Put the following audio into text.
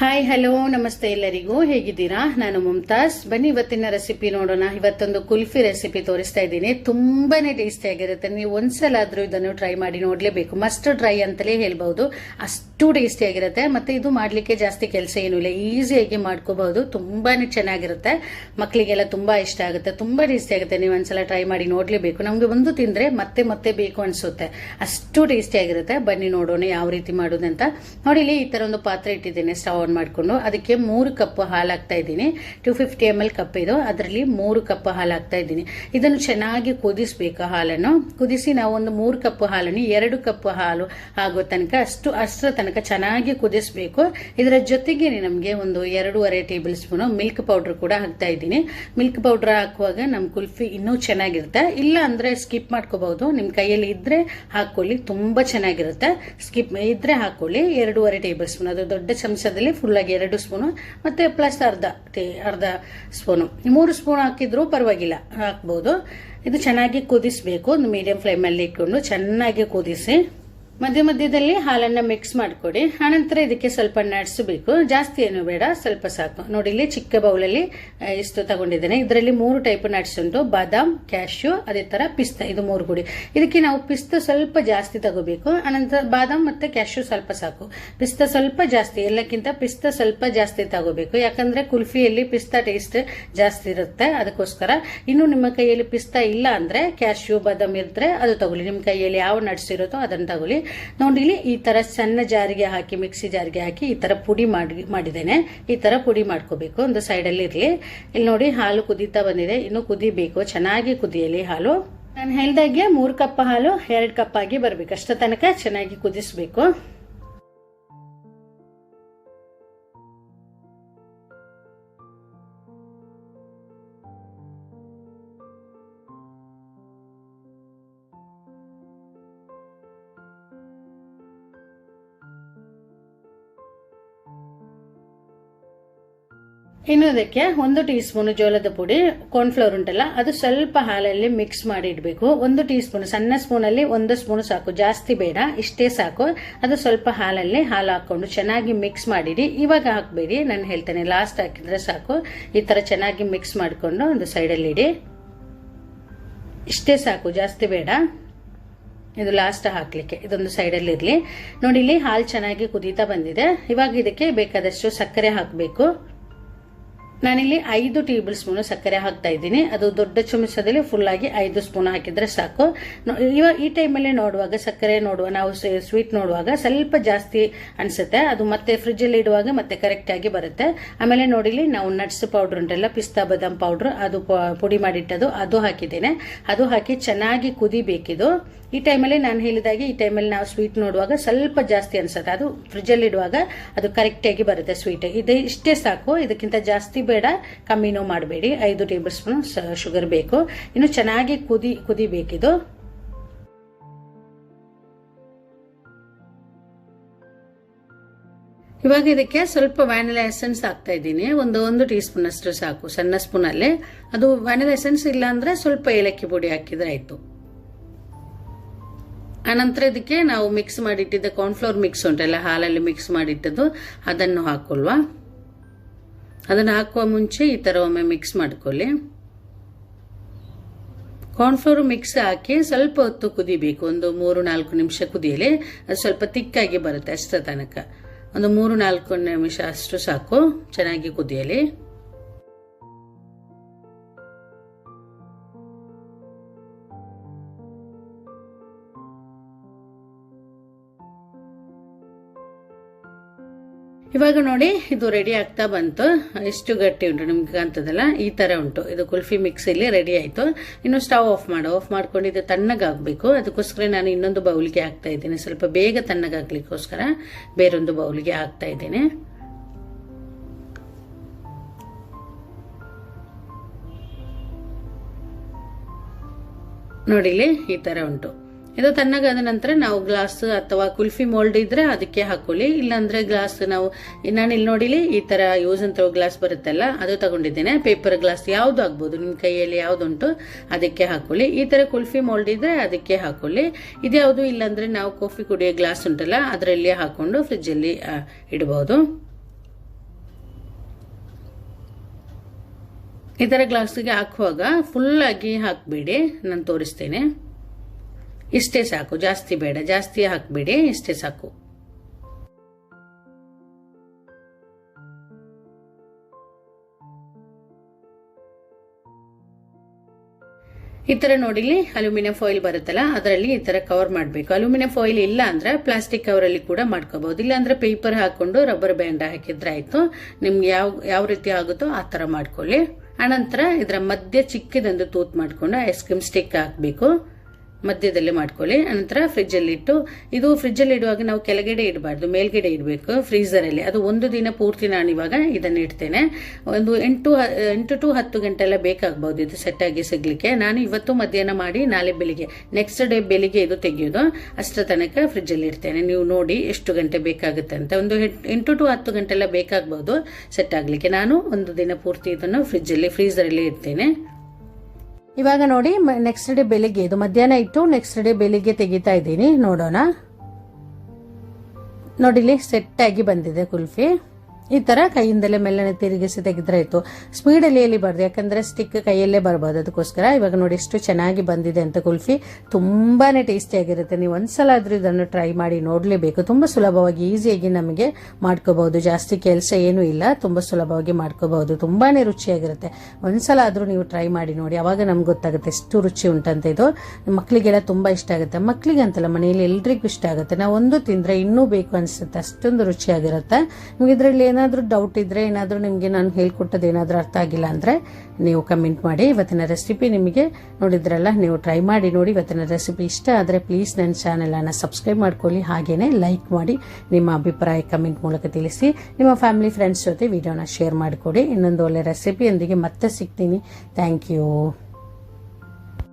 Hi hello ನಮಸ್ತೆ ಎಲ್ಲರಿಗೂ. ಹೇಗಿದ್ದೀರಾ? ನಾನು ಮುಮ್ತಾಜ್ ಬನ್ನಿ ಇವತ್ತಿನ ರೆಸಿಪಿ ನೋಡೋಣ. ಇವತ್ತೊಂದು ಕುಲ್ಫಿ ರೆಸಿಪಿ ತೋರಿಸ್ತಾ ಇದ್ದೀನಿ. ತುಂಬಾನೇ ಟೇಸ್ಟಿ ಆಗಿರುತ್ತೆ. ನೀವು ಒಂದ್ಸಲ ಆದ್ರೂ ಇದನ್ನು ಟ್ರೈ ಮಾಡಿ ನೋಡ್ಲೇಬೇಕು. ಮಸ್ಟ್ ಟ್ರೈ ಅಂತಲೇ ಹೇಳ್ಬಹುದು. ಅಷ್ಟು ಟೇಸ್ಟಿ ಆಗಿರುತ್ತೆ. ಮತ್ತೆ ಇದು ಮಾಡ್ಲಿಕ್ಕೆ ಜಾಸ್ತಿ ಕೆಲಸ ಏನೂ ಇಲ್ಲ. ಈಸಿಯಾಗಿ ಮಾಡ್ಕೋಬಹುದು. ತುಂಬಾನೇ ಚೆನ್ನಾಗಿರುತ್ತೆ. ಮಕ್ಕಳಿಗೆಲ್ಲ ತುಂಬಾ ಇಷ್ಟ ಆಗುತ್ತೆ. ತುಂಬಾ ಟೇಸ್ಟಿ ಆಗುತ್ತೆ. ನೀವು ಒಂದ್ಸಲ ಟ್ರೈ ಮಾಡಿ ನೋಡ್ಲೇಬೇಕು. ನಮ್ಗೆ ಒಂದು ತಿಂದ್ರೆ ಮತ್ತೆ ಮತ್ತೆ ಬೇಕು ಅನ್ಸುತ್ತೆ. ಅಷ್ಟು ಟೇಸ್ಟಿ ಆಗಿರುತ್ತೆ. ಬನ್ನಿ ನೋಡೋಣ ಯಾವ ರೀತಿ ಮಾಡೋದಂತ. ನೋಡಿ ಇಲ್ಲಿ ಈ ತರ ಒಂದು ಪಾತ್ರೆ ಇಟ್ಟಿದ್ದೇನೆ. ಸ್ಟವ್ ಆನ್ ಮಾಡಿಕೊಂಡು ಅದಕ್ಕೆ ಮೂರು ಕಪ್ ಹಾಲು ಹಾಕ್ತಾ ಇದ್ದೀನಿ. Two fifty M L cup ಇದು. ಅದರಲ್ಲಿ ಮೂರು ಕಪ್ ಹಾಲು ಹಾಕ್ತಾ ಇದ್ದೀನಿ. ಇದನ್ನು ಚೆನ್ನಾಗಿ ಕುದಿಸ್ಬೇಕು ಹಾಲನ್ನು. ಕುದಿಸಿ ನಾವು ಒಂದು ಮೂರು ಕಪ್ ಹಾಲನ್ನು, ಎರಡು ಕಪ್ ಹಾಲು ಆಗೋ ತನಕ ಅಷ್ಟು ಅಷ್ಟರ ತನಕ ಚೆನ್ನಾಗಿ ಕುದಿಸ್ಬೇಕು. ಇದರ ಜೊತೆಗೆ ನಮಗೆ ಒಂದು ಎರಡೂವರೆ ಟೇಬಲ್ ಸ್ಪೂನು ಮಿಲ್ಕ್ ಪೌಡರ್ ಕೂಡ ಹಾಕ್ತಾ ಇದ್ದೀನಿ. ಮಿಲ್ಕ್ ಪೌಡರ್ ಹಾಕುವಾಗ ನಮ್ಮ ಕುಲ್ಫಿ ಇನ್ನೂ ಚೆನ್ನಾಗಿರುತ್ತೆ. ಇಲ್ಲ ಅಂದರೆ ಸ್ಕಿಪ್ ಮಾಡ್ಕೋಬಹುದು. ನಿಮ್ಮ ಕೈಯಲ್ಲಿ ಇದ್ರೆ ಹಾಕೊಳ್ಳಿ ತುಂಬ ಚೆನ್ನಾಗಿರುತ್ತೆ. ಸ್ಕಿಪ್ ಇದ್ರೆ ಹಾಕೊಳ್ಳಿ ಎರಡೂವರೆ ಟೇಬಲ್ ಸ್ಪೂನ್. ಅದು ದೊಡ್ಡ ಚಮಚದಲ್ಲಿ ಫುಲ್ ಆಗಿ ಎರಡು ಸ್ಪೂನು ಮತ್ತೆ ಪ್ಲಸ್ ಅರ್ಧ ಟೀ ಅರ್ಧ ಸ್ಪೂನು ಮೂರು ಸ್ಪೂನ್ ಹಾಕಿದ್ರು ಪರವಾಗಿಲ್ಲ, ಹಾಕ್ಬೋದು. ಇದು ಚೆನ್ನಾಗಿ ಕುದಿಸ್ಬೇಕು, ಒಂದು ಮೀಡಿಯಂ ಫ್ಲೇಮಲ್ಲಿ ಇಟ್ಕೊಂಡು ಚೆನ್ನಾಗಿ ಕುದಿಸಿ. ಮಧ್ಯ ಮಧ್ಯದಲ್ಲಿ ಹಾಲನ್ನ ಮಿಕ್ಸ್ ಮಾಡಿಕೊಡಿ. ಆನಂತರ ಇದಕ್ಕೆ ಸ್ವಲ್ಪ ನಟ್ಸ್ ಬೇಕು ಜಾಸ್ತಿ ಏನು ಬೇಡ, ಸ್ವಲ್ಪ ಸಾಕು. ನೋಡಿ, ಇಲ್ಲಿ ಚಿಕ್ಕ ಬೌಲಲ್ಲಿ ಇಷ್ಟು ತಗೊಂಡಿದ್ದೇನೆ. ಇದರಲ್ಲಿ ಮೂರು ಟೈಪ್ ನಟ್ಸ್ ಉಂಟು. ಬಾದಾಮ್ ಕ್ಯಾಶ್ಯೂ ಅದೇ ತರ ಪಿಸ್ತಾ, ಇದು ಮೂರು ಗುಡಿ ಇದಕ್ಕೆ ನಾವು ಪಿಸ್ತಾ ಸ್ವಲ್ಪ ಜಾಸ್ತಿ ತಗೋಬೇಕು. ಅನಂತರ ಬಾದಾಮ್ ಮತ್ತೆ ಕ್ಯಾಶ್ಯೂ ಸ್ವಲ್ಪ ಸಾಕು. ಪಿಸ್ತಾ ಸ್ವಲ್ಪ ಜಾಸ್ತಿ, ಎಲ್ಲಕ್ಕಿಂತ ಪಿಸ್ತಾ ಸ್ವಲ್ಪ ಜಾಸ್ತಿ ತಗೋಬೇಕು. ಯಾಕಂದ್ರೆ ಕುಲ್ಫಿಯಲ್ಲಿ ಪಿಸ್ತಾ ಟೇಸ್ಟ್ ಜಾಸ್ತಿ ಇರುತ್ತೆ. ಅದಕ್ಕೋಸ್ಕರ ಇನ್ನು ನಿಮ್ಮ ಕೈಯಲ್ಲಿ ಪಿಸ್ತಾ ಇಲ್ಲ ಅಂದ್ರೆ ಕ್ಯಾಶ್ಯೂ ಬಾದಾಮ್ ಇದ್ರೆ ಅದು ತಗೊಳ್ಳಿ. ನಿಮ್ಮ ಕೈಯಲ್ಲಿ ಯಾವ ನಟ್ಸ್ ಇರುತ್ತೋ ಅದನ್ನು ತಗೊಳ್ಳಿ. ನೋಡಿ ಇಲ್ಲಿ ಈ ತರ ಸಣ್ಣ ಜಾರಿಗೆ ಹಾಕಿ, ಮಿಕ್ಸಿ ಜಾರಿಗೆ ಹಾಕಿ ಈ ತರ ಪುಡಿ ಮಾಡಿ, ಮಾಡಿದ್ದೇನೆ. ಈ ತರ ಪುಡಿ ಮಾಡ್ಕೋಬೇಕು. ಒಂದು ಸೈಡ್ ಅಲ್ಲಿ ಇರ್ಲಿ. ಇಲ್ಲಿ ನೋಡಿ ಹಾಲು ಕುದೀತಾ ಬಂದಿದೆ. ಇನ್ನು ಕುದಿಬೇಕು. ಚೆನ್ನಾಗಿ ಕುದಿಯಲಿ ಹಾಲು. ನಾನು ಹೇಳ್ದಾಗೆ ಮೂರು ಕಪ್ ಹಾಲು, ಎರಡು ಕಪ್ ಆಗಿ ಬರಬೇಕು. ಅಷ್ಟ ತನಕ ಚೆನ್ನಾಗಿ ಕುದಿಸ್ಬೇಕು. ಇನ್ನು ಅದಕ್ಕೆ ಒಂದು ಟೀ ಸ್ಪೂನ್ ಜೋಳದ ಪುಡಿ ಕಾರ್ನ್ಫ್ಲೋರ್ ಉಂಟಲ್ಲ, ಅದು ಸ್ವಲ್ಪ ಹಾಲಲ್ಲಿ ಮಿಕ್ಸ್ ಮಾಡಿ ಇಡಬೇಕು. ಒಂದು ಟೀ ಸ್ಪೂನ್ ಸಣ್ಣ ಸ್ಪೂನ್ ಅಲ್ಲಿ ಒಂದು ಸ್ಪೂನ್ ಸಾಕು. ಜಾಸ್ತಿ ಬೇಡ, ಇಷ್ಟೇ ಸಾಕು. ಅದು ಸ್ವಲ್ಪ ಹಾಲಲ್ಲಿ ಹಾಲು ಹಾಕೊಂಡು ಚೆನ್ನಾಗಿ ಮಿಕ್ಸ್ ಮಾಡಿಡಿ. ಇವಾಗ ಹಾಕಬೇಡಿ, ನಾನು ಹೇಳ್ತೇನೆ ಲಾಸ್ಟ್ ಹಾಕಿದ್ರೆ ಸಾಕು. ಈ ತರ ಚೆನ್ನಾಗಿ ಮಿಕ್ಸ್ ಮಾಡಿಕೊಂಡು ಒಂದು ಸೈಡಲ್ಲಿ ಇಡಿ ಇಷ್ಟೇ ಸಾಕು, ಜಾಸ್ತಿ ಬೇಡ. ಇದು ಲಾಸ್ಟ್ ಹಾಕ್ಲಿಕ್ಕೆ, ಇದೊಂದು ಸೈಡಲ್ಲಿ ಇರಲಿ. ನೋಡಿ, ಇಲ್ಲಿ ಹಾಲು ಚೆನ್ನಾಗಿ ಕುದೀತಾ ಬಂದಿದೆ. ಇವಾಗ ಇದಕ್ಕೆ ಬೇಕಾದಷ್ಟು ಸಕ್ಕರೆ ಹಾಕಬೇಕು. ನಾನಿಲ್ಲಿ ಐದು ಟೇಬಲ್ ಸ್ಪೂನ್ ಸಕ್ಕರೆ ಹಾಕ್ತಾ ಇದ್ದೀನಿ. ಅದು ದೊಡ್ಡ ಚಮಚದಲ್ಲಿ ಫುಲ್ ಆಗಿ ಐದು ಸ್ಪೂನ್ ಹಾಕಿದ್ರೆ ಸಾಕು. ಇವಾಗ ಈ ಟೈಮಲ್ಲಿ ನೋಡುವಾಗ, ಸಕ್ಕರೆ ನೋಡುವ, ನಾವು ಸ್ವೀಟ್ ನೋಡುವಾಗ ಸ್ವಲ್ಪ ಜಾಸ್ತಿ ಅನ್ಸುತ್ತೆ. ಅದು ಮತ್ತೆ ಫ್ರಿಜ್ ಅಲ್ಲಿ ಇಡುವಾಗ ಮತ್ತೆ ಕರೆಕ್ಟ್ ಆಗಿ ಬರುತ್ತೆ. ಆಮೇಲೆ ನೋಡಿಲಿ ನಾವು ನಟ್ಸ್ ಪೌಡರ್ ಉಂಟಲ್ಲ, ಪಿಸ್ತಾ ಬಾದಾಮ್ ಪೌಡರ್ ಅದು ಪುಡಿ ಮಾಡಿಟ್ಟದು, ಅದು ಹಾಕಿದ್ದೇನೆ. ಅದು ಹಾಕಿ ಚೆನ್ನಾಗಿ ಕುದಿಬೇಕಿದು. ಈ ಟೈಮಲ್ಲಿ ನಾನು ಹೇಳಿದಾಗೆ ಈ ಟೈಮಲ್ಲಿ ನಾವು ಸ್ವೀಟ್ ನೋಡುವಾಗ ಸ್ವಲ್ಪ ಜಾಸ್ತಿ ಅನ್ಸುತ್ತೆ. ಅದು ಫ್ರಿಡ್ಜಲ್ಲಿ ಇಡುವಾಗ ಅದು ಕರೆಕ್ಟಾಗಿ ಬರುತ್ತೆ ಸ್ವೀಟ್ ಇದು ಇಷ್ಟೇ ಸಾಕು. ಇದಕ್ಕಿಂತ ಜಾಸ್ತಿ ಬೇಡ ಕಮ್ಮಿನೂ ಮಾಡಬೇಡಿ. ಐದು ಟೇಬಲ್ ಸ್ಪೂನ್ ಶುಗರ್ ಬೇಕು. ಇನ್ನು ಚೆನ್ನಾಗಿ ಕುದಿ, ಕುದಿಬೇಕಿದು. ಇವಾಗ ಇದಕ್ಕೆ ಸ್ವಲ್ಪ ವ್ಯಾನಿಲಾ ಎಸೆನ್ಸ್ ಹಾಕ್ತಾ ಇದ್ದೀನಿ. ಒಂದು ಒಂದು ಟೀ ಸ್ಪೂನ್ ಅಷ್ಟು ಸಾಕು. ಸಣ್ಣ ಸ್ಪೂನ್ ಅಲ್ಲಿ ಅದು ವ್ಯಾನಿಲಾ ಎಸೆನ್ಸ್ ಇಲ್ಲ ಅಂದ್ರೆ ಸ್ವಲ್ಪ ಏಲಕ್ಕಿ ಪುಡಿ ಹಾಕಿದ್ರೆ ಆಯ್ತು. ಆನಂತರ ಇದಕ್ಕೆ ನಾವು ಮಿಕ್ಸ್ ಮಾಡಿಟ್ಟಿದ್ದ ಕಾರ್ನ್ಫ್ಲೋರ್ ಮಿಕ್ಸ್ ಉಂಟಲ್ಲ, ಹಾಲಲ್ಲಿ ಮಿಕ್ಸ್ ಮಾಡಿಟ್ಟದ್ದು, ಅದನ್ನು ಹಾಕೊಲ್ವಾ ಅದನ್ನು ಹಾಕುವ ಮುಂಚೆ ಈ ಥರ ಒಮ್ಮೆ ಮಿಕ್ಸ್ ಮಾಡ್ಕೊಳ್ಳಿ. ಕಾರ್ನ್ಫ್ಲೋರ್ ಮಿಕ್ಸ್ ಹಾಕಿ ಸ್ವಲ್ಪ ಹೊತ್ತು ಕುದಿಬೇಕು. ಒಂದು ಮೂರು ನಾಲ್ಕು ನಿಮಿಷ ಕುದಿಯಲಿ. ಅದು ಸ್ವಲ್ಪ ತಿಕ್ಕಾಗಿ ಬರುತ್ತೆ ಅಷ್ಟರ ತನಕ. ಒಂದು ಮೂರು ನಾಲ್ಕು ನಿಮಿಷ ಅಷ್ಟು ಸಾಕು. ಚೆನ್ನಾಗಿ ಕುದಿಯಲಿ. ಇವಾಗ ನೋಡಿ, ಇದು ರೆಡಿ ಆಗ್ತಾ ಬಂತು. ಎಷ್ಟು ಗಟ್ಟಿ ಉಂಟು ನಿಮ್ಗೆ ಕಾಣ್ತದಲ್ಲ? ಈ ತರ ಉಂಟು. ಇದು ಕುಲ್ಫಿ ಮಿಕ್ಸ್ ಇಲ್ಲಿ ರೆಡಿ ಆಯ್ತು. ಇನ್ನು ಸ್ಟವ್ ಆಫ್ ಮಾಡು. ಆಫ್ ಮಾಡ್ಕೊಂಡು ಇದು ತಣ್ಣಗಾಗ್ಬೇಕು. ಅದಕ್ಕೋಸ್ಕರ ನಾನು ಇನ್ನೊಂದು ಬೌಲ್ಗೆ ಹಾಕ್ತಾ ಇದ್ದೀನಿ. ಸ್ವಲ್ಪ ಬೇಗ ತಣ್ಣಗಾಗ್ಲಿಕ್ಕೋಸ್ಕರ ಬೇರೊಂದು ಬೌಲ್ಗೆ ಹಾಕ್ತಾ ಇದ್ದೀನಿ. ನೋಡಿಲಿ ಈ ತರ ಉಂಟು. ಇದು ತಣ್ಣಗಾದ ನಂತರ ನಾವು ಗ್ಲಾಸ್ ಅಥವಾ ಕುಲ್ಫಿ ಮೋಲ್ಡ್ ಇದ್ರೆ ಅದಕ್ಕೆ ಹಾಕೊಳ್ಳಿ. ಇಲ್ಲಾಂದ್ರೆ ಗ್ಲಾಸ್ ನಾವು, ನಾನು ಇಲ್ಲಿ ನೋಡಿಲಿ ಈ ತರ ಯೂಸ್ ಅಂತ ಗ್ಲಾಸ್ ಬರುತ್ತಲ್ಲ, ಅದು ತಗೊಂಡಿದ್ದೇನೆ. ಪೇಪರ್ ಗ್ಲಾಸ್ ಯಾವ್ದು ಆಗ್ಬೋದು ನಿಮ್ಮ ಕೈಯಲ್ಲಿ ಯಾವ್ದುಂಟು ಅದಕ್ಕೆ ಹಾಕೊಳ್ಳಿ. ಈ ತರ ಕುಲ್ಫಿ ಮೋಲ್ಡ್ ಇದ್ರೆ ಅದಕ್ಕೆ ಹಾಕೊಳ್ಳಿ. ಇದ್ಯಾವುದು ಇಲ್ಲಾಂದ್ರೆ ನಾವು ಕಾಫಿ ಕುಡಿಯೋ ಗ್ಲಾಸ್ ಉಂಟಲ್ಲ, ಅದರಲ್ಲಿ ಹಾಕೊಂಡು ಫ್ರಿಡ್ಜ್ ಅಲ್ಲಿ ಇಡಬಹುದು ಈ ಥರ ಗ್ಲಾಸ್ಗೆ ಹಾಕುವಾಗ ಫುಲ್ಲಾಗಿ ಹಾಕಬೇಡಿ, ನಾನು ತೋರಿಸ್ತೇನೆ. ಇಷ್ಟೇ ಸಾಕು. ಜಾಸ್ತಿ ಬೇಡ. ಜಾಸ್ತಿ ಹಾಕಬೇಡಿ. ಇಷ್ಟೇ ಸಾಕು. ಈ ಥರ ನೋಡಿಲಿ ಅಲ್ಯೂಮಿನಿಯಂ ಫಾಯಿಲ್ ಬರುತ್ತಲ್ಲ, ಅದರಲ್ಲಿ ಈ ಥರ ಕವರ್ ಮಾಡಬೇಕು. ಅಲ್ಯೂಮಿನಿಯಂ ಫಾಯಿಲ್ ಇಲ್ಲ ಅಂದರೆ ಪ್ಲಾಸ್ಟಿಕ್ ಕವರಲ್ಲಿ ಕೂಡ ಮಾಡ್ಕೋಬಹುದು. ಇಲ್ಲಾಂದರೆ ಪೇಪರ್ ಹಾಕ್ಕೊಂಡು ರಬ್ಬರ್ ಬ್ಯಾಂಡ್ ಹಾಕಿದ್ರೆ ಆಯಿತು. ನಿಮ್ಗೆ ಯಾವ ಯಾವ ರೀತಿ ಆಗುತ್ತೋ ಆ ಥರ ಮಾಡ್ಕೊಳ್ಳಿ. ಆನಂತರ ಇದರ ಮಧ್ಯೆ ಚಿಕ್ಕದೊಂದು ತೂತ್ ಮಾಡ್ಕೊಂಡು ಐಸ್ ಕ್ರೀಮ್ ಸ್ಟಿಕ್ ಹಾಕಬೇಕು. ಮಧ್ಯದಲ್ಲಿ ಮಾಡ್ಕೊಳ್ಳಿ. ಅನಂತರ ಫ್ರಿಜ್ ಅಲ್ಲಿ ಇಟ್ಟು, ಇದು ಫ್ರಿಜ್ಜಲ್ಲಿ ಇಡುವಾಗ ನಾವು ಕೆಳಗಡೆ ಇಡಬಾರ್ದು, ಮೇಲ್ಗಡೆ ಇಡಬೇಕು ಫ್ರೀಸರಲ್ಲಿ ಅದು ಒಂದು ದಿನ ಪೂರ್ತಿ ನಾನು ಇವಾಗ ಇದನ್ನು ಇಡ್ತೇನೆ. ಒಂದು ಎಂಟು ಎಂಟು ಟು ಹತ್ತು ಗಂಟೆ ಎಲ್ಲ ಬೇಕಾಗಬಹುದು ಇದು ಸೆಟ್ ಸಿಗಲಿಕ್ಕೆ. ನಾನು ಇವತ್ತು ಮಧ್ಯಾಹ್ನ ಮಾಡಿ, ನಾಳೆ ಬೆಳಿಗ್ಗೆ ನೆಕ್ಸ್ಟ್ ಡೇ ಬೆಳಿಗ್ಗೆ ಇದು ತೆಗೆಯೋದು. ಅಷ್ಟರ ತನಕ ಫ್ರಿಜ್ಜಲ್ಲಿ ಇಡ್ತೇನೆ. ನೀವು ನೋಡಿ ಎಷ್ಟು ಗಂಟೆ ಬೇಕಾಗುತ್ತೆ ಅಂತ. ಒಂದು ಎಂಟು ಟು ಹತ್ತು ಗಂಟೆ ಎಲ್ಲ ಬೇಕಾಗಬಹುದು ಸೆಟ್ ಆಗಲಿಕ್ಕೆ. ನಾನು ಒಂದು ದಿನ ಪೂರ್ತಿ ಇದನ್ನು ಫ್ರಿಜ್ಜಲ್ಲಿ ಫ್ರೀಸರಲ್ಲಿ ಇಡ್ತೇನೆ. ಇವಾಗ ನೋಡಿ ನೆಕ್ಸ್ಟ್ ಡೇ ಬೆಳಿಗ್ಗೆ, ಇದು ಮಧ್ಯಾಹ್ನ ಇಟ್ಟು ನೆಕ್ಸ್ಟ್ ಡೇ ಬೆಳಿಗ್ಗೆ ತೆಗಿತಾ ಇದ್ದೀನಿ, ನೋಡೋಣ. ನೋಡಿಲಿ ಸೆಟ್ ಆಗಿ ಬಂದಿದೆ ಕುಲ್ಫಿ. ಈ ತರ ಕೈಯಿಂದಲೇ ಮೆಲ್ಲನೆ ತಿರುಗಿಸಿ ತೆಗೆದ್ರೆ ಆಯ್ತು. ಎಲ್ಲಿ ಬರ್ದು ಯಾಕಂದ್ರೆ ಸ್ಟಿಕ್ ಕೈಯಲ್ಲೇ ಬರ್ಬೋದು. ಅದಕ್ಕೋಸ್ಕರ ಇವಾಗ ನೋಡಿ ಎಷ್ಟು ಚೆನ್ನಾಗಿ ಬಂದಿದೆ ಅಂತ ಕುಲ್ಫಿ. ತುಂಬಾನೇ ಟೇಸ್ಟಿ ಆಗಿರುತ್ತೆ. ನೀವು ಒಂದ್ಸಲ ಆದ್ರೂ ಇದನ್ನು ಟ್ರೈ ಮಾಡಿ ನೋಡ್ಲೇಬೇಕು. ತುಂಬಾ ಸುಲಭವಾಗಿ ಈಸಿಯಾಗಿ ನಮಗೆ ಮಾಡ್ಕೋಬಹುದು. ಜಾಸ್ತಿ ಕೆಲಸ ಏನೂ ಇಲ್ಲ. ತುಂಬಾ ಸುಲಭವಾಗಿ ಮಾಡ್ಕೋಬಹುದು. ತುಂಬಾನೇ ರುಚಿಯಾಗಿರುತ್ತೆ. ಒಂದ್ಸಲ ಆದ್ರೂ ನೀವು ಟ್ರೈ ಮಾಡಿ ನೋಡಿ. ಅವಾಗ ನಮ್ಗೆ ಗೊತ್ತಾಗುತ್ತೆ ಎಷ್ಟು ರುಚಿ ಉಂಟಂತ ಇದು. ಮಕ್ಕಳಿಗೆಲ್ಲ ತುಂಬಾ ಇಷ್ಟ ಆಗುತ್ತೆ. ಮಕ್ಕಳಿಗೆ ಅಂತಲ್ಲ, ಮನೆಯಲ್ಲಿ ಎಲ್ರಿಗೂ ಇಷ್ಟ ಆಗುತ್ತೆ. ನಾವು ಒಂದು ತಿಂದ್ರೆ ಇನ್ನೂ ಬೇಕು ಅನ್ಸುತ್ತೆ. ಅಷ್ಟೊಂದು ರುಚಿಯಾಗಿರುತ್ತೆ. ನಿಮ್ಗೆ ಇದರಲ್ಲಿ ಏನಾದರೂ ಡೌಟ್ ಇದ್ರೆ ಏನಾದರೂ ನಿಮಗೆ ನಾನು ಹೇಳ್ಕೊಟ್ಟದ್ದು ಏನಾದರೂ ಅರ್ಥ ಆಗಿಲ್ಲ ಅಂದರೆ ನೀವು ಕಮೆಂಟ್ ಮಾಡಿ. ಇವತ್ತಿನ ರೆಸಿಪಿ ನಿಮಗೆ ನೋಡಿದ್ರಲ್ಲ, ನೀವು ಟ್ರೈ ಮಾಡಿ ನೋಡಿ. ಇವತ್ತಿನ ರೆಸಿಪಿ ಇಷ್ಟ ಆದರೆ ಪ್ಲೀಸ್ ನನ್ನ ಚಾನೆಲ್ ಅನ್ನ ಸಬ್ಸ್ಕ್ರೈಬ್ ಮಾಡ್ಕೊಳ್ಳಿ. ಹಾಗೇ ಲೈಕ್ ಮಾಡಿ, ನಿಮ್ಮ ಅಭಿಪ್ರಾಯ ಕಮೆಂಟ್ ಮೂಲಕ ತಿಳಿಸಿ. ನಿಮ್ಮ ಫ್ಯಾಮಿಲಿ ಫ್ರೆಂಡ್ಸ್ ಜೊತೆ ವಿಡಿಯೋನ ಶೇರ್ ಮಾಡಿಕೊಡಿ. ಇನ್ನೊಂದು ಒಳ್ಳೆ ರೆಸಿಪಿಯೊಂದಿಗೆ ಮತ್ತೆ ಸಿಗ್ತೀನಿ. Thank you